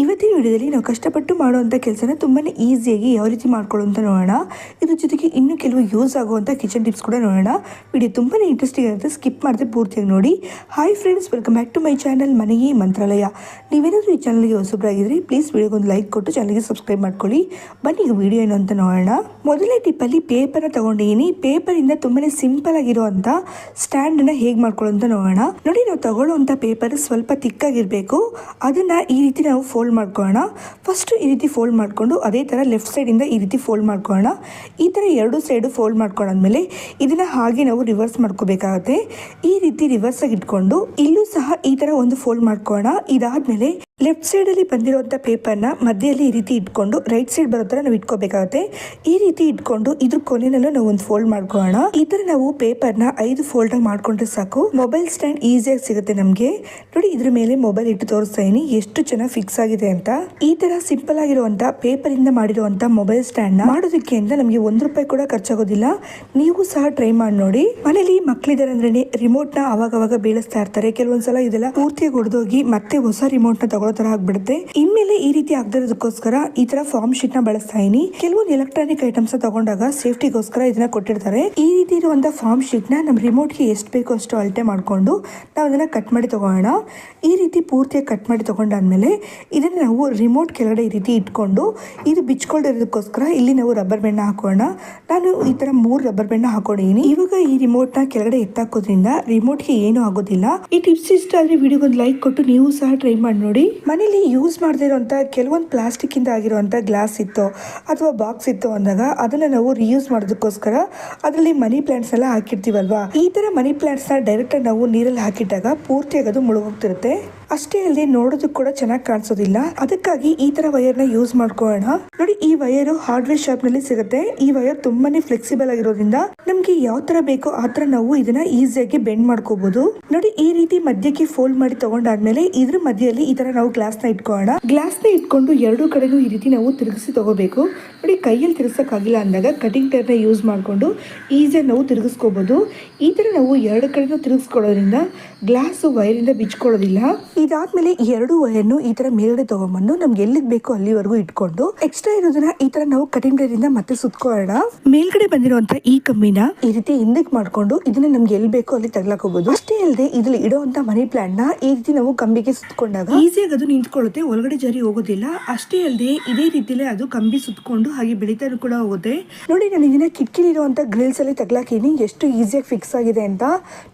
ಇವತ್ತಿನ ವಿಡಿಯೋದಲ್ಲಿ ನಾವು ಕಷ್ಟಪಟ್ಟು ಮಾಡುವಂಥ ಕೆಲಸನ ತುಂಬಾ ಈಸಿಯಾಗಿ ಯಾವ ರೀತಿ ಮಾಡ್ಕೊಳ್ಳೋ ಅಂತ ನೋಡೋಣ. ಇದ್ರ ಜೊತೆಗೆ ಇನ್ನೂ ಕೆಲವು ಯೂಸ್ ಆಗುವಂಥ ಕಿಚನ್ ಟಿಪ್ಸ್ ಕೂಡ ನೋಡೋಣ. ವಿಡಿಯೋ ತುಂಬಾ ಇಂಟ್ರೆಸ್ಟಿಂಗ್ ಆಗುತ್ತೆ, ಸ್ಕಿಪ್ ಮಾಡದೆ ಪೂರ್ತಿಯಾಗಿ ನೋಡಿ. Hi friends, welcome back to my channel ಮನೆಗೆ ಮಂತ್ರಾಲಯ. ನೀವೇನಾದರೂ ಈ ಚಾನಲ್ಗೆ ಹೊಸಬ್ರಾಗಿದ್ರೆ ಪ್ಲೀಸ್ ವಿಡಿಯೋಗೆ ಒಂದು ಲೈಕ್ ಕೊಟ್ಟು ಚಾನಲ್ಗೆ ಸಬ್ಸ್ಕ್ರೈಬ್ ಮಾಡ್ಕೊಳ್ಳಿ. ಬನ್ನಿ ಈಗ ವಿಡಿಯೋ ಏನು ಅಂತ ನೋಡೋಣ. ಮೊದಲನೇ ಟಿಪ್ಪಲ್ಲಿ ಪೇಪರ್ನ ತೊಗೊಂಡಿದ್ದೀನಿ. ಪೇಪರಿಂದ ತುಂಬಾ ಸಿಂಪಲ್ ಆಗಿರುವಂಥ ಸ್ಟ್ಯಾಂಡನ್ನು ಹೇಗೆ ಮಾಡ್ಕೊಳ್ಳೋ ಅಂತ ನೋಡೋಣ. ನೋಡಿ, ನಾವು ತಗೊಳ್ಳುವಂಥ ಪೇಪರ್ ಸ್ವಲ್ಪ ತಿಕ್ಕಾಗಿರಬೇಕು. ಅದನ್ನ ಈ ರೀತಿ ನಾವು ಫೋಲ್ಡ್ ಮಾಡ್ಕೊಳ್ಳೋಣ ಫಸ್ಟ್ ಈ ರೀತಿ ಫೋಲ್ಡ್ ಮಾಡಿಕೊಂಡು ಅದೇ ಥರ ಲೆಫ್ಟ್ ಸೈಡಿಂದ ಈ ರೀತಿ ಫೋಲ್ಡ್ ಮಾಡ್ಕೊಳ್ಳೋಣ ಈ ಥರ ಎರಡು ಸೈಡು ಫೋಲ್ಡ್ ಮಾಡ್ಕೊಂಡಾದ್ಮೇಲೆ ಇದನ್ನ ಹಾಗೆ ನಾವು ರಿವರ್ಸ್ ಮಾಡ್ಕೋಬೇಕಾಗತ್ತೆ. ಈ ರೀತಿ ರಿವರ್ಸ್ ಆಗಿ ಇಟ್ಕೊಂಡು ಇಲ್ಲೂ ಸಹ ಈ ಥರ ಒಂದು ಫೋಲ್ಡ್ ಮಾಡ್ಕೊಳ್ಳೋಣ ಇದಾದ್ಮೇಲೆ ಲೆಫ್ಟ್ ಸೈಡಲ್ಲಿ ಬಂದಿರುವಂಥ ಪೇಪರ್ನ ಮಧ್ಯದಲ್ಲಿ ಈ ರೀತಿ ಇಟ್ಕೊಂಡು ರೈಟ್ ಸೈಡ್ ಬರೋ ಥರ ನಾವು ಇಟ್ಕೋಬೇಕಾಗುತ್ತೆ. ಈ ರೀತಿ ಇಟ್ಕೊಂಡು ಇದ್ರ ಕೊನೆಯಲ್ಲೂ ನಾವು ಒಂದು ಫೋಲ್ಡ್ ಮಾಡ್ಕೊಳ್ಳೋಣ. ಈ ಥರ ನಾವು ಪೇಪರ್ನ ಐದು ಫೋಲ್ಡ್ ಮಾಡ್ಕೊಂಡ್ರೆ ಸಾಕು. ಮೊಬೈಲ್ ಸ್ಟ್ಯಾಂಡ್ ಈಸಿಯಾಗಿ ಸಿಗುತ್ತೆ ನಮಗೆ. ನೋಡಿ ಇದ್ರ ಮೇಲೆ ಮೊಬೈಲ್ ಇಟ್ಟು ತೋರಿಸ್ತಾ ಇದೀನಿ. ಎಷ್ಟು ಚೆನ್ನಾಗಿ ಫಿಕ್ಸ್ ಆಗಿದೆ ಅಂತ. ಈ ತರ ಸಿಂಪಲ್ ಆಗಿರುವಂತ ಪೇಪರ್ ಇಂದ ಮಾಡಿರುವಂತ ಮೊಬೈಲ್ ಸ್ಟ್ಯಾಂಡ್ನ ಮಾಡೋದಕ್ಕೆ ಅಂತ ನಮಗೆ ಒಂದು ರೂಪಾಯಿ ಕೂಡ ಖರ್ಚಾಗೋದಿಲ್ಲ. ನೀವು ಸಹ ಟ್ರೈ ಮಾಡಿ ನೋಡಿ. ಮನೇಲಿ ಮಕ್ಕಳಿದ್ದಾರೆ ಅಂದ್ರೆ ರಿಮೋಟ್ನ ಅವಾಗ ಅವಾಗ ಬೀಳಿಸ್ತಾ ಇರ್ತಾರೆ. ಕೆಲವೊಂದ್ಸಲ ಇದೆಲ್ಲ ಪೂರ್ತಿಯಾಗಿ ಹೊಡೆದೋಗಿ ಮತ್ತೆ ಹೊಸ ರಿಮೋಟ್ನ ತಗೊಳ್ಳೋ ತರ ಆಗ್ಬಿಡುತ್ತೆ. ಇನ್ಮೇಲೆ ಈ ರೀತಿ ಆಗದಿರೋದಕ್ಕೋಸ್ಕರ ಈ ತರ ಫಾರ್ಮ್ ಶೀಟ್ನ ಬಳಸ್ತಾ ಇದೀನಿ. ಕೆಲವೊಂದು ಎಲೆಕ್ಟ್ರಾನಿಕ್ ಐಟಮ್ಸ್ ತಗೊಂಡಾಗ ಸೇಫ್ಟಿಗೋಸ್ಕರ ಇದನ್ನ ಕೊಟ್ಟಿರ್ತಾರೆ. ಈ ರೀತಿ ಇರುವಂತ ಫಾರ್ಮ್ ಶೀಟ್ನ ನಮ್ಮ ರಿಮೋಟ್ಗೆ ಎಷ್ಟು ಬೇಕೋ ಅಷ್ಟು ಅಳತೆ ಮಾಡ್ಕೊಂಡು ನಾವು ಅದನ್ನ ಕಟ್ ಮಾಡಿ ತಗೊಳ್ಳೋಣ ಈ ರೀತಿ ಪೂರ್ತಿಯಾಗಿ ಕಟ್ ಮಾಡಿ ತಗೊಂಡಾದ್ಮೇಲೆ ಇದನ್ನ ನಾವು ರಿಮೋಟ್ ಕೆಳಗಡೆ ಈ ರೀತಿ ಇಟ್ಕೊಂಡು ಇದು ಬಿಚ್ಕೊಂಡಿರೋದಕ್ಕೋಸ್ಕರ ಇಲ್ಲಿ ನಾವು ರಬ್ಬರ್ ಬೆಣ್ಣ ಹಾಕೋಣ. ನಾನು ಈ ತರ ಮೂರು ರಬ್ಬರ್ ಬೆಣ್ಣ ಹಾಕೊಂಡಿದ್ದೀನಿ ಇವಾಗ ಈ ರಿಮೋಟ್ನ ಕೆಳಗಡೆ ಎತ್ತಾಕೋದ್ರಿಂದ ರಿಮೋಟ್ಗೆ ಏನೂ ಆಗೋದಿಲ್ಲ. ಈ ಟಿಪ್ಸ್ ಇಷ್ಟ ಆದ್ರೆ ವಿಡಿಯೋಗೊಂದು ಲೈಕ್ ಕೊಟ್ಟು ನೀವು ಸಹ ಟ್ರೈ ಮಾಡಿ ನೋಡಿ. ಮನೇಲಿ ಯೂಸ್ ಮಾಡದೇ ಇರುವಂತ ಕೆಲವೊಂದು ಪ್ಲಾಸ್ಟಿಕ್ ಇಂದ ಆಗಿರುವಂತ ಗ್ಲಾಸ್ ಇತ್ತು ಅಥವಾ ಬಾಕ್ಸ್ ಇತ್ತು ಅಂದಾಗ ಅದನ್ನ ನಾವು ರಿಯೂಸ್ ಮಾಡೋದಕ್ಕೋಸ್ಕರ ಅದರಲ್ಲಿ ಮನಿ ಪ್ಲಾಂಟ್ಸ್ ಎಲ್ಲ ಹಾಕಿರ್ತೀವಲ್ವಾ? ಈ ತರ ಮನಿ ಪ್ಲಾಂಟ್ಸ್ ಡೈರೆಕ್ಟಾಗಿ ನಾವು ನೀರಲ್ಲಿ ಹಾಕಿಟ್ಟಾಗ ಪೂರ್ತಿಯಾಗಿ ಅದು ಮುಳುಗೋಗ್ತಿರುತ್ತೆ ಅಷ್ಟೇ ಅಲ್ಲದೆ ನೋಡೋದಕ್ಕೆ ಕೂಡ ಚೆನ್ನಾಗಿ ಕಾಣಿಸೋದಿಲ್ಲ. ಅದಕ್ಕಾಗಿ ಈ ತರ ವೈರ್ನ ಯೂಸ್ ಮಾಡ್ಕೊಳ್ಳೋಣ. ನೋಡಿ, ಈ ವೈರ್ ಹಾರ್ಡ್ವೇರ್ ಶಾಪ್ನಲ್ಲಿ ಸಿಗುತ್ತೆ. ಈ ವೈರ್ ತುಂಬಾನೇ ಫ್ಲೆಕ್ಸಿಬಲ್ ಆಗಿರೋದ್ರಿಂದ ನಮ್ಗೆ ಯಾವ ತರ ಬೇಕೋ ಆ ತರ ನಾವು ಇದನ್ನ ಈಸಿಯಾಗಿ ಬೆಂಡ್ ಮಾಡ್ಕೋಬಹುದು ನೋಡಿ, ಈ ರೀತಿ ಮಧ್ಯಕ್ಕೆ ಫೋಲ್ಡ್ ಮಾಡಿ ತಗೊಂಡಾದ್ಮೇಲೆ ಇದ್ರ ಮಧ್ಯದಲ್ಲಿ ಈ ತರ ನಾವು ಗ್ಲಾಸ್ನ ಇಟ್ಕೊಳ್ಳೋಣ. ಗ್ಲಾಸ್ನ ಇಟ್ಕೊಂಡು ಎರಡು ಕಡೆನೂ ಈ ರೀತಿ ನಾವು ತಿರುಗಿಸಿ ತಗೋಬೇಕು. ನೋಡಿ, ಕೈಯಲ್ಲಿ ತಿರ್ಸಕ್ಕಾಗಿಲ್ಲ ಅಂದಾಗ ಕಟಿಂಗ್ ಟೈರ್ನ ಯೂಸ್ ಮಾಡ್ಕೊಂಡು ಈಸಿಯಾಗಿ ನಾವು ತಿರುಗಿಸ್ಕೋಬಹುದು ಈ ತರ ನಾವು ಎರಡು ಕಡೆನೂ ತಿರುಗಿಸ್ಕೊಳ್ಳೋದ್ರಿಂದ ವೈರ್ ಇಂದ ಬಿಚ್ಕೊಳ್ಳೋದಿಲ್ಲ. ಇದಾದ್ಮೇಲೆ ಈ ಎರಡು ವೈರ್ನು ಈ ತರ ಮೇಲ್ಗಡೆ ತಗೊಂಬಂದು ನಮ್ಗೆ ಎಲ್ಲಿಗೆ ಬೇಕೋ ಅಲ್ಲಿವರೆಗೂ ಇಟ್ಕೊಂಡು ಎಕ್ಸ್ಟ್ರಾ ಇರೋದನ್ನ ಈ ತರ ನಾವು ಕಟಿಂಗ್ ಟೈರಿಂದ ಮತ್ತೆ ಸುತ್ಕೊಳ್ಳೋಣ. ಮೇಲ್ಗಡೆ ಬಂದಿರುವಂತ ಈ ಕಮ್ಮಿನ ಈ ರೀತಿ ಹಿಂದಕ್ಕೆ ಮಾಡ್ಕೊಂಡು ಇದನ್ನ ನಮ್ಗೆ ಎಲ್ಲಿ ಬೇಕೋ ಅಲ್ಲಿ ತಗ್ಲಾಕೋಬಹುದು ಅಷ್ಟೇ ಅಲ್ಲದೆ ಇದ್ರಲ್ಲಿ ಇಡೋಂತ ಮನಿ ಪ್ಲಾಂಟ್ನ ಈ ರೀತಿ ನಾವು ಕಂಬಿಗೆ ಸುತ್ಕೊಂಡಾಗ ಈಸಿಯಾಗಿ ಅದು ನಿಂತ್ಕೊಳ್ಳುತ್ತೆ, ಒಳಗಡೆ ಜಾರಿ ಹೋಗೋದಿಲ್ಲ. ಅಷ್ಟೇ ಅಲ್ಲದೆ ಇದೇ ರೀತಿಲೇ ಅದು ಕಂಬಿ ಸುತ್ಕೊಂಡು ಹಾಗೆ ಬೆಳಿತಾನು ಕೂಡ ಹೋಗುತ್ತೆ. ನೋಡಿ ನಾನು ಇದನ್ನ ಕಿಟಕಿಲಿರುವಂತ ಗ್ರಿಲ್ಸ್ ಅಲ್ಲಿ ತಗ್ಲಾಕಿನಿ. ಎಷ್ಟು ಈಸಿಯಾಗಿ ಫಿಕ್ಸ್ ಆಗಿದೆ ಅಂತ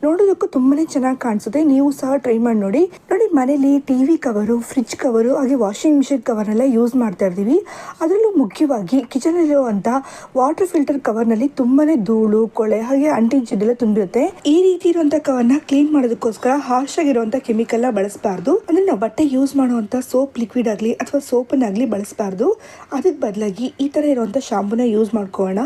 ನೋಡೋದಕ್ಕೂ ತುಂಬಾನೇ ಚೆನ್ನಾಗಿ ಕಾಣಿಸುತ್ತೆ. ನೀವು ಸಹ ಟ್ರೈ ಮಾಡಿ ನೋಡಿ. ನೋಡಿ ಮನೇಲಿ ಟಿವಿ ಕವರು ಫ್ರಿಜ್ ಕವರು, ಹಾಗೆ ವಾಷಿಂಗ್ ಮಿಷಿನ್ ಕವರ್ ಎಲ್ಲ ಯೂಸ್ ಮಾಡ್ತಾ ಇರ್ತೀವಿ. ಅದರಲ್ಲೂ ಮುಖ್ಯವಾಗಿ ಕಿಚನ್ ಅಲ್ಲಿರುವಂತ ವಾಟರ್ ಫಿಲ್ಟರ್ ಕವರ್ನಲ್ಲಿ ತುಂಬಾನೇ ಧೂಳು, ಕೊಳೆ, ಹಾಗೆ ಅಂಟಿಂಚಿದೆಲ್ಲ ತುಂಬಿರುತ್ತೆ. ಈ ರೀತಿ ಇರುವಂಥ ಕವರ್ನ ಕ್ಲೀನ್ ಮಾಡೋದಕ್ಕೋಸ್ಕರ ಹಾರ್ಶ್ ಆಗಿರುವಂಥ ಕೆಮಿಕಲ್ನ ಬಳಸಬಾರ್ದು. ಅಂದರೆ ನಾವು ಬಟ್ಟೆ ಯೂಸ್ ಮಾಡುವಂತ ಸೋಪ್ ಲಿಕ್ವಿಡ್ ಆಗಲಿ ಅಥವಾ ಸೋಪನ್ನಾಗಲಿ ಬಳಸಬಾರ್ದು. ಅದಕ್ಕೆ ಬದಲಾಗಿ ಈ ತರ ಇರುವಂಥ ಶಾಂಪೂನ ಯೂಸ್ ಮಾಡ್ಕೋಣ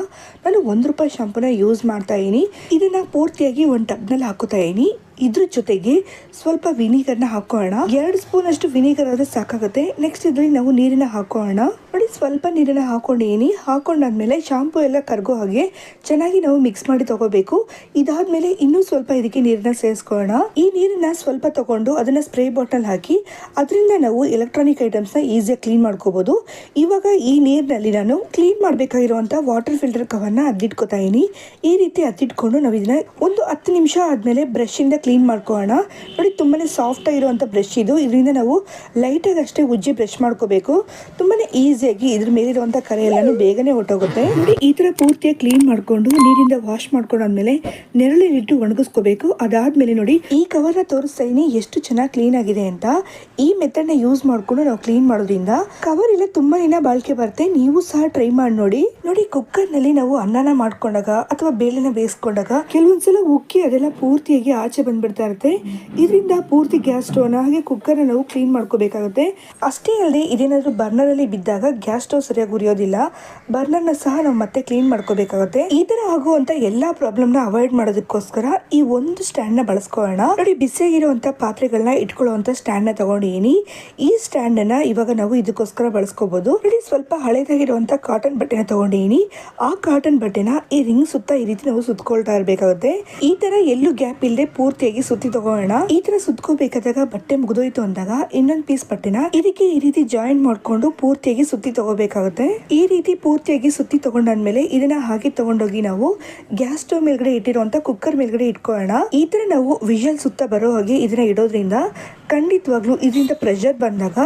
ನಾನು ಒಂದು ರೂಪಾಯಿ ಶಾಂಪೂನ ಯೂಸ್ ಮಾಡ್ತಾ ಇದೀನಿ ಇದನ್ನ ಪೂರ್ತಿಯಾಗಿ ಒಂದು ಟಬ್ನಲ್ಲಿ ಹಾಕೋತಾ ಇದೀನಿ ಇದ್ರ ಜೊತೆಗೆ ಸ್ವಲ್ಪ ವಿನಿಗರ್ನ ಹಾಕೋಣ. ಎರಡು ಸ್ಪೂನ್ ಅಷ್ಟು ವಿನಿಗರ್ ಆದ್ರೆ ಸಾಕಾಗುತ್ತೆ. ನೆಕ್ಸ್ಟ್ ಇದರಲ್ಲಿ ನಾವು ನೀರನ್ನ ಹಾಕೋಣ. ನೋಡಿ, ಸ್ವಲ್ಪ ನೀರನ್ನ ಹಾಕೊಂಡೇನಿ ಹಾಕೊಂಡಾದ್ಮೇಲೆ ಶಾಂಪೂ ಎಲ್ಲ ಕರ್ಗೋ ಹಾಗೆ ಚೆನ್ನಾಗಿ ನಾವು ಮಿಕ್ಸ್ ಮಾಡಿ ತಗೋಬೇಕು. ಇದಾದ್ಮೇಲೆ ಇನ್ನೂ ಸ್ವಲ್ಪ ಇದಕ್ಕೆ ನೀರನ್ನ ಸೇರಿಸ್ಕೊಳ್ಳೋಣ. ಈ ನೀರನ್ನ ಸ್ವಲ್ಪ ತಗೊಂಡು ಅದನ್ನ ಸ್ಪ್ರೇ ಬಾಟಲ್ ಹಾಕಿ ಅದರಿಂದ ನಾವು ಎಲೆಕ್ಟ್ರಾನಿಕ್ ಐಟಮ್ಸ್ನ ಈಸಿಯಾಗಿ ಕ್ಲೀನ್ ಮಾಡ್ಕೋಬಹುದು ಇವಾಗ ಈ ನೀರಿನಲ್ಲಿ ನಾನು ಕ್ಲೀನ್ ಮಾಡಬೇಕಾಗಿರುವಂಥ ವಾಟರ್ ಫಿಲ್ಟರ್ ಕವರ್ನ ಅದ್ದಿಟ್ಕೋತಾ ಇದೀನಿ. ಈ ರೀತಿ ಅದ್ದಿಟ್ಕೊಂಡು ನಾವು ಇದನ್ನ ಒಂದು ಹತ್ತು ನಿಮಿಷ ಆದ್ಮೇಲೆ ಬ್ರಷ್ ಇಂದ ಮಾಡ್ಕೊಳ್ಳೋಣ ನೋಡಿ, ತುಂಬಾನೇ ಸಾಫ್ಟ್ ಇರುವಂಥ ಬ್ರಷ್ ಇದು. ಇದರಿಂದ ನಾವು ಲೈಟಾಗಿ ಅಷ್ಟೇ ಉಜ್ಜಿ ಬ್ರಷ್ ಮಾಡ್ಕೋಬೇಕು. ತುಂಬಾನೇ ಈಸಿಯಾಗಿ ಇದ್ರ ಮೇಲಿರುವಂಥ ಕರೆ ಎಲ್ಲನೂ ಬೇಗನೆ ಹೊಟ್ಟೋಗುತ್ತೆ ನೋಡಿ, ಈ ತರ ಪೂರ್ತಿಯಾಗಿ ಕ್ಲೀನ್ ಮಾಡ್ಕೊಂಡು ನೀರಿಂದ ವಾಶ್ ಮಾಡ್ಕೊಂಡಾದ್ಮೇಲೆ ನೆರಳಿನಿಟ್ಟು ಒಣಗಿಸ್ಕೋಬೇಕು. ಅದಾದ್ಮೇಲೆ ನೋಡಿ, ಈ ಕವರ್ನ ತೋರಿಸ್ತಾ ಎಷ್ಟು ಚೆನ್ನಾಗಿ ಕ್ಲೀನ್ ಆಗಿದೆ ಅಂತ. ಈ ಮೆಥಡ್ನ ಯೂಸ್ ಮಾಡ್ಕೊಂಡು ನಾವು ಕ್ಲೀನ್ ಮಾಡೋದ್ರಿಂದ ಕವರ್ ಎಲ್ಲ ತುಂಬಾ ಬಾಳಿಕೆ ಬರುತ್ತೆ. ನೀವು ಸಹ ಟ್ರೈ ಮಾಡಿ ನೋಡಿ. ನೋಡಿ ಕುಕ್ಕರ್ನಲ್ಲಿ ನಾವು ಅನ್ನನ ಮಾಡ್ಕೊಂಡಾಗ ಅಥವಾ ಬೇಳೆನ ಬೇಯಿಸ್ಕೊಂಡಾಗ ಕೆಲವೊಂದ್ಸಲ ಉಕ್ಕಿ ಅದೆಲ್ಲ ಪೂರ್ತಿಯಾಗಿ ಆಚೆ ಬಂದ್ಬಿಡ್ತಾ ಇರುತ್ತೆ. ಇದರಿಂದ ಪೂರ್ತಿ ಗ್ಯಾಸ್ ಸ್ಟೋವ್ನ ಹಾಗೆ ಕುಕ್ಕರ್ನ ನಾವು ಕ್ಲೀನ್ ಮಾಡ್ಕೋಬೇಕಾಗುತ್ತೆ. ಅಷ್ಟೇ ಅಲ್ಲದೆ ಇದೇನಾದರೂ ಬರ್ನರ್ ಅಲ್ಲಿ ಬಿದ್ದಾಗ ಗ್ಯಾಸ್ ಸ್ಟೋವ್ ಸರಿಯಾಗಿ ಉರಿಯೋದಿಲ್ಲ. ಬರ್ನರ್ನ ಸಹ ನಾವು ಮತ್ತೆ ಕ್ಲೀನ್ ಮಾಡ್ಕೋಬೇಕಾಗುತ್ತೆ. ಈ ತರ ಆಗುವಂತ ಎಲ್ಲಾ ಪ್ರಾಬ್ಲಮ್ನ ಅವಾಯ್ಡ್ ಮಾಡೋದಕ್ಕೋಸ್ಕರ ಈ ಒಂದು ಸ್ಟ್ಯಾಂಡ್ನ ಬಳಸ್ಕೊಳ್ಳೋಣ. ನೋಡಿ ಬಿಸಿಯಾಗಿರುವಂಥ ಪಾತ್ರೆಗಳನ್ನ ಇಟ್ಕೊಳ್ಳುವಂತ ಸ್ಟ್ಯಾಂಡ್ನ ತಗೊಂಡಿದೀನಿ ಈ ಸ್ಟ್ಯಾಂಡ್ ಅನ್ನ ಇವಾಗ ನಾವು ಇದಕ್ಕೋಸ್ಕರ ಬಳಸ್ಕೋಬಹುದು ನೋಡಿ, ಸ್ವಲ್ಪ ಹಳೇದಾಗಿರುವಂತ ಕಾಟನ್ ಬಟ್ಟೆನ ತಗೊಂಡಿದ್ದೀನಿ. ಆ ಕಾಟನ್ ಬಟ್ಟೆನ ಈ ರಿಂಗ್ ಸುತ್ತ ಈ ರೀತಿ ನಾವು ಸುತ್ತಕೊಳ್ತಾ ಇರಬೇಕಾಗುತ್ತೆ. ಈ ತರ ಎಲ್ಲೂ ಗ್ಯಾಪ್ ಇಲ್ಲದೆ ಪೂರ್ತಿ ಪೂರ್ತಿಯಾಗಿ ಸುತ್ತಿ ತಗೋಣ ಈ ತರ ಸುತ್ಕೋಬೇಕಾದಾಗ ಬಟ್ಟೆ ಮುಗಿದೋಯ್ತು ಅಂದಾಗ ಇನ್ನೊಂದ್ ಪೀಸ್ ಬಟ್ಟೆನ ಇದಕ್ಕೆ ಈ ರೀತಿ ಜಾಯಿನ್ ಮಾಡ್ಕೊಂಡು ಪೂರ್ತಿಯಾಗಿ ಸುತ್ತಿ ತಗೋಬೇಕಾಗುತ್ತೆ. ಈ ರೀತಿ ಪೂರ್ತಿಯಾಗಿ ಸುತ್ತಿ ತಗೊಂಡಾದ್ಮೇಲೆ ಇದನ್ನ ಹಾಗೆ ತಗೊಂಡೋಗಿ ನಾವು ಗ್ಯಾಸ್ ಸ್ಟವ್ ಮೇಲ್ಗಡೆ ಇಟ್ಟಿರುವಂತ ಕುಕ್ಕರ್ ಮೇಲ್ಗಡೆ ಇಟ್ಕೊಳ್ಳೋಣ. ಈ ತರ ನಾವು ವಿಷಲ್ ಸುತ್ತ ಬರೋ ಹಾಗೆ ಇದನ್ನ ಇಡೋದ್ರಿಂದ ಖಂಡಿತವಾಗ್ಲೂ ಇದರಿಂದ ಪ್ರೆಷರ್ ಬಂದಾಗ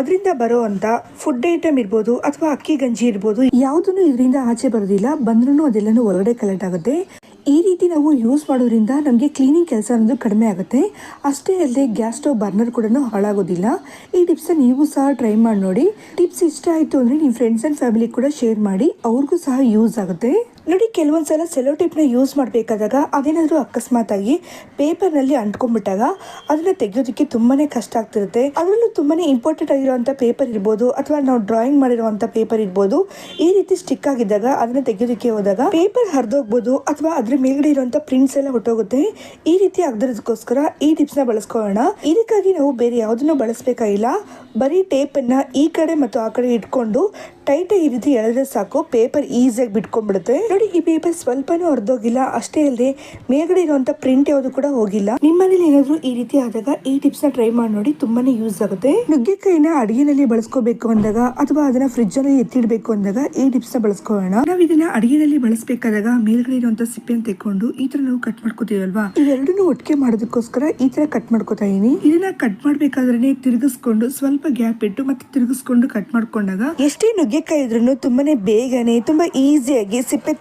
ಅದರಿಂದ ಬರುವಂತ ಫುಡ್ ಐಟಮ್ ಇರ್ಬೋದು ಅಥವಾ ಅಕ್ಕಿ ಗಂಜಿ ಇರ್ಬೋದು ಯಾವುದನ್ನು ಇದರಿಂದ ಆಚೆ ಬರೋದಿಲ್ಲ ಬಂದ್ರೂ ಅದೆಲ್ಲನೂ ಹೊರಗಡೆ ಕಲೆಕ್ಟ್ ಆಗುತ್ತೆ. ಈ ರೀತಿ ನಾವು ಯೂಸ್ ಮಾಡೋದ್ರಿಂದ ನಮಗೆ ಕ್ಲೀನಿಂಗ್ ಕೆಲಸ ಅನ್ನೋದು ಕಡಿಮೆ ಆಗುತ್ತೆ. ಅಷ್ಟೇ ಅಲ್ಲದೆ ಗ್ಯಾಸ್ ಸ್ಟವ್ ಬರ್ನರ್ ಕೂಡ ಹಾಳಾಗೋದಿಲ್ಲ. ಈ ಟಿಪ್ಸ್ ನೀವು ಸಹ ಟ್ರೈ ಮಾಡಿ ನೋಡಿ. ಟಿಪ್ಸ್ ಇಷ್ಟ ಆಯಿತು ಅಂದರೆ ನಿಮ್ಮ ಫ್ರೆಂಡ್ಸ್ ಆ್ಯಂಡ್ ಫ್ಯಾಮಿಲಿ ಕೂಡ ಶೇರ್ ಮಾಡಿ. ಅವ್ರಿಗೂ ಸಹ ಯೂಸ್ ಆಗುತ್ತೆ. ನೋಡಿ, ಕೆಲವೊಂದ್ಸಲ ಸೆಲೋ ಟೇಪ್ನ ಯೂಸ್ ಮಾಡಬೇಕಾದಾಗ ಅದೇನಾದರೂ ಅಕಸ್ಮಾತಾಗಿ ಪೇಪರ್ನಲ್ಲಿ ಅಂಟ್ಕೊಂಡ್ಬಿಟ್ಟಾಗ ಅದನ್ನು ತೆಗೆಯೋದಕ್ಕೆ ತುಂಬಾ ಕಷ್ಟ ಆಗ್ತಿರುತ್ತೆ. ಅದರಲ್ಲೂ ತುಂಬಾ ಇಂಪಾರ್ಟೆಂಟ್ ಆಗಿರುವಂಥ ಪೇಪರ್ ಇರ್ಬೋದು, ಅಥವಾ ನಾವು ಡ್ರಾಯಿಂಗ್ ಮಾಡಿರುವಂಥ ಪೇಪರ್ ಇರ್ಬೋದು, ಈ ರೀತಿ ಸ್ಟಿಕ್ ಆಗಿದ್ದಾಗ ಅದನ್ನು ತೆಗೆಯೋದಕ್ಕೆ ಹೋದಾಗ ಪೇಪರ್ ಹರಿದೋಗ್ಬೋದು, ಅಥವಾ ಅದ್ರ ಮೇಲ್ಗಡೆ ಇರುವಂಥ ಪ್ರಿಂಟ್ಸ್ ಎಲ್ಲ ಹೊಟ್ಟೋಗುತ್ತೆ ಈ ರೀತಿ ಆಗದಿರೋದಕ್ಕೋಸ್ಕರ ಈ ಟಿಪ್ಸ್ನ ಬಳಸ್ಕೊಳ್ಳೋಣ. ಇದಕ್ಕಾಗಿ ನಾವು ಬೇರೆ ಯಾವುದನ್ನು ಬಳಸಬೇಕಾಗಿಲ್ಲ. ಬರೀ ಟೇಪನ್ನು ಈ ಕಡೆ ಮತ್ತು ಆ ಕಡೆ ಇಟ್ಕೊಂಡು ಟೈಟಾಗಿ ಈ ರೀತಿ ಎಳೆದ್ರೆ ಸಾಕು. ಪೇಪರ್ ಈಸಿಯಾಗಿ ಬಿಟ್ಕೊಂಡ್ಬಿಡುತ್ತೆ. ನೋಡಿ, ಈ ಪೇಪರ್ ಸ್ವಲ್ಪನೂ ಹೊರದೋಗಿಲ್ಲ ಅಷ್ಟೇ ಅಲ್ಲದೆ ಮೇಲ್ಗಡೆ ಇರುವಂತ ಪ್ರಿಂಟ್ ಯಾವುದು ಕೂಡ ಹೋಗಿಲ್ಲ. ನಿಮ್ಮನೇಲಿ ಏನಾದ್ರು ಈ ರೀತಿ ಆದಾಗ ಈ ಟಿಪ್ಸ್ನ ಟ್ರೈ ಮಾಡಿ ನೋಡಿ, ತುಂಬಾನೇ ಯೂಸ್ ಆಗುತ್ತೆ. ನುಗ್ಗೆಕಾಯಿನ ಅಡಿಗೆನಲ್ಲಿ ಬಳಸ್ಕೋಬೇಕು ಅಂದಾಗ ಅಥವಾ ಅದನ್ನ ಫ್ರಿಜ್ ಅಲ್ಲಿ ಎತ್ತಿಡ್ಬೇಕು ಅಂದಾಗ ಈ ಟಿಪ್ಸ್ನ ಬಳಸ್ಕೊಳ್ಳೋಣ. ನಾವು ಇದನ್ನ ಅಡಿಗೆನಲ್ಲಿ ಬಳಸಬೇಕಾದಾಗ ಮೇಲ್ಗಡೆ ಇರುವಂತ ಸಿಪ್ಪೆಯನ್ನು ತೆಕ್ಕೊಂಡು ಈ ತರ ನಾವು ಕಟ್ ಮಾಡ್ಕೋತೀವಲ್ವಾ? ಇವೆರಡನ್ನು ಒಟ್ಟಿಗೆ ಮಾಡೋದಕ್ಕೋಸ್ಕರ ಈ ತರ ಕಟ್ ಮಾಡ್ಕೋತಾ ಇದೀನಿ ಇದನ್ನ ಕಟ್ ಮಾಡ್ಬೇಕಾದ್ರೆ ತಿರುಗಿಸ್ಕೊಂಡು ಸ್ವಲ್ಪ ಗ್ಯಾಪ್ ಇಟ್ಟು ಮತ್ತೆ ತಿರುಗಿಸ್ಕೊಂಡು ಕಟ್ ಮಾಡ್ಕೊಂಡಾಗ ಎಷ್ಟೇ ನುಗ್ಗೆಕಾಯಿ ಇದ್ರೂ ತುಂಬಾನೇ ಬೇಗನೆ, ತುಂಬಾ ಈಸಿಯಾಗಿ ಸಿಪ್ಪೆ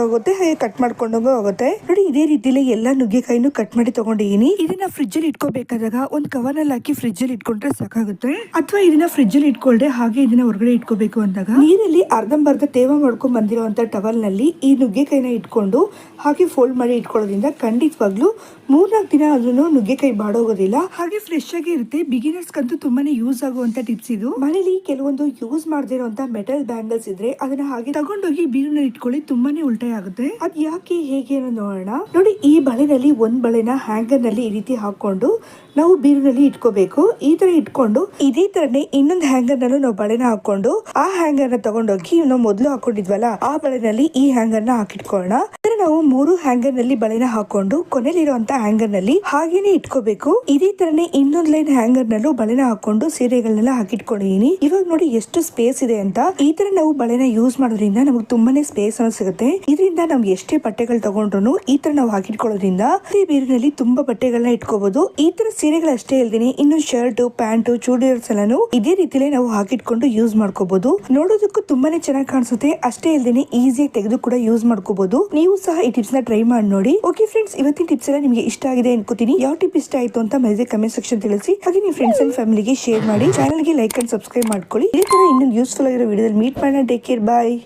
ಆಗುತ್ತೆ, ಹಾಗೆ ಕಟ್ ಮಾಡ್ಕೊಂಡಂಗ ಆಗುತ್ತೆ. ನೋಡಿ, ಇದೇ ರೀತಿಲಿ ಎಲ್ಲಾ ನುಗ್ಗೆಕಾಯಿನೂ ಕಟ್ ಮಾಡಿ ತಗೊಂಡಿದೀನಿ. ಇದನ್ನ ಫ್ರಿಜ್ ಅಲ್ಲಿ ಇಟ್ಕೋಬೇಕಾದಾಗ ಒಂದ್ ಕವರ್ ಅಲ್ಲಿ ಹಾಕಿ ಫ್ರಿಜ್ ಅಲ್ಲಿ ಇಟ್ಕೊಂಡ್ರೆ ಸಾಕಾಗುತ್ತೆ. ಅಥವಾ ಇದನ್ನ ಫ್ರಿಜ್ ಅಲ್ಲಿ ಇಟ್ಕೊಳ್ದೆ ಹಾಗೆ ಇದನ್ನ ಹೊರಗಡೆ ಇಟ್ಕೋಬೇಕು ಅಂದಾಗ. ನೀರಲ್ಲಿ ಅರ್ಧಂಬರ್ಧ ತೇವ ಮಾಡ್ಕೊಂಡ್ ಬಂದಿರುವಂತ ಟವಲ್ನಲ್ಲಿ ಈ ನುಗ್ಗೆಕಾಯಿನ ಇಟ್ಕೊಂಡು, ಹಾಗೆ ಫೋಲ್ಡ್ ಮಾಡಿ ಇಟ್ಕೊಳ್ಳೋದ್ರಿಂದ ಖಂಡಿತವಾಗ್ಲೂ ಮೂರ್ನಾಲ್ಕು ದಿನ ಅದನ್ನು ನುಗ್ಗೆಕಾಯಿ ಬಾಡೋಗೋದಿಲ್ಲ. ಹಾಗೆ ಫ್ರೆಶ್ ಆಗಿ ಇರುತ್ತೆ. ಬಿಗಿನರ್ಸ್ ಕಂತೂ ತುಂಬಾನೇ ಯೂಸ್ ಆಗುವಂತ ಟಿಪ್ಸ್ ಇದು. ಮನೇಲಿ ಕೆಲವೊಂದು ಯೂಸ್ ಮಾಡದೇ ಇರುವಂತ ಮೆಟಲ್ ಬ್ಯಾಂಗಲ್ಸ್ ಇದ್ರೆ ಅದನ್ನ ಹಾಗೆ ತಗೊಂಡೋಗಿ ಬೀರಿನಲ್ಲಿ ಇಟ್ಕೊಳ್ಳಿ ತುಂಬಾನೇ ಉಲ್ಟೆ ಆಗುತ್ತೆ. ಅದ್ ಯಾಕೆ ಹೇಗೆ ನೋಡೋಣ. ನೋಡಿ, ಈ ಬಳೆನಲ್ಲಿ ಒಂದ್ ಬಳೆನ ಹ್ಯಾಂಗರ್ನಲ್ಲಿ ಈ ರೀತಿ ಹಾಕೊಂಡು ನಾವು ಬೀರಿನಲ್ಲಿ ಇಟ್ಕೋಬೇಕು. ಈ ತರ ಇಟ್ಕೊಂಡು ಇದೇ ತರನೇ ಇನ್ನೊಂದು ಹ್ಯಾಂಗರ್ ನಲ್ಲೂ ನಾವು ಬಳೆನ ಹಾಕೊಂಡು ಆ ಹ್ಯಾಂಗರ್ನ ತಗೊಂಡೋಗಿ ನಾವು ಮೊದಲು ಹಾಕೊಂಡಿದ್ವಲ್ಲ, ಆ ಬಳೆನಲ್ಲಿ ಈ ಹ್ಯಾಂಗರ್ನ ಹಾಕಿಟ್ಕೊಳ್ಳೋಣ. ನಾವು ಮೂರು ಹ್ಯಾಂಗರ್ನಲ್ಲಿ ಬಳೆನ ಹಾಕೊಂಡು ಕೊನೆಲಿರುವಂತ ಹ್ಯಾಂಗರ್ನಲ್ಲಿ ಹಾಗೇನೆ ಇಟ್ಕೋಬೇಕು. ಇದೇ ತರನೇ ಇನ್ನೊಂದ್ ಲೈನ್ ಹ್ಯಾಂಗರ್ ನಲ್ಲೂ ಬಳೆನ ಹಾಕೊಂಡು ಸೀರೆಗಳನ್ನೆಲ್ಲ ಹಾಕಿಟ್ಕೊಂಡಿದೀನಿ. ಇವಾಗ ನೋಡಿ ಎಷ್ಟು ಸ್ಪೇಸ್ ಇದೆ ಅಂತ. ಈ ತರ ನಾವು ಬಳೆನ ಯೂಸ್ ಮಾಡೋದ್ರಿಂದ ನಮಗೆ ತುಂಬಾನೇ ಸ್ಪೇಸ್ ಅನ್ನೋ ಸಿಗುತ್ತೆ. ಇದರಿಂದ ನಾವು ಎಷ್ಟೇ ಬಟ್ಟೆಗಳು ತಗೊಂಡ್ರು ಈ ತರ ನಾವು ಹಾಕಿಟ್ಕೊಳ್ಳೋದ್ರಿಂದ ಬೀರಿನಲ್ಲಿ ತುಂಬಾ ಬಟ್ಟೆಗಳನ್ನ ಇಟ್ಕೋಬಹುದು ಈ ತರ ಸೀರೆಗಳಷ್ಟೇ ಇಲ್ದೇನೆ ಇನ್ನು ಶರ್ಟ್ ಪ್ಯಾಂಟ್ ಚೂಡಿದಾರ್ಸ್ ಎಲ್ಲಾನು ಇದೇ ರೀತಿಲೇ ನಾವು ಹಾಕಿಟ್ಕೊಂಡು ಯೂಸ್ ಮಾಡ್ಕೋಬಹುದು ನೋಡೋದಕ್ಕೂ ತುಂಬಾನೇ ಚೆನ್ನಾಗಿ ಕಾಣಿಸುತ್ತೆ. ಅಷ್ಟೇ ಇಲ್ದೇನೆ ಈಸಿಯಾಗಿ ತೆಗೆದು ಕೂಡ ಯೂಸ್ ಮಾಡ್ಕೋಬಹುದು ನೀವು ಸಹ ಈ ಟಿಪ್ಸ್ನ ಟ್ರೈ ಮಾಡಿ ನೋಡಿ. ಓಕೆ ಫ್ರೆಂಡ್ಸ್ ಇವತ್ತಿನ ಟಿಪ್ಸ್ ಎಲ್ಲ ನಿಮಗೆ ಇಷ್ಟ ಆಗಿದೆ ಅನ್ಕೋತೀನಿ. ಯಾವ ಟಿಪ್ ಇಷ್ಟ ಆಯ್ತು ಅಂತ ಮೆಸೇಜ್ ಕಮೆಂಟ್ ಸೆಕ್ಷನ್ ತಿಳಿಸಿ. ಹಾಗೆ ನಿಮ್ಮ ಫ್ರೆಂಡ್ಸ್ ಅಂಡ್ ಫ್ಯಾಮಿಲಿಗೆ ಶೇರ್ ಮಾಡಿ. ಚಾನಲ್ಗೆ ಲೈಕ್ ಅಂಡ್ ಸಬ್ಸ್ಕ್ರೈಬ್ ಮಾಡ್ಕೊಳ್ಳಿ. ಇದೇ ತರ ಇನ್ನೊಂದು ಯೂಸ್ಫುಲ್ ಆಗಿರೋ விடுதல். மீட் பண்ண. Take care bye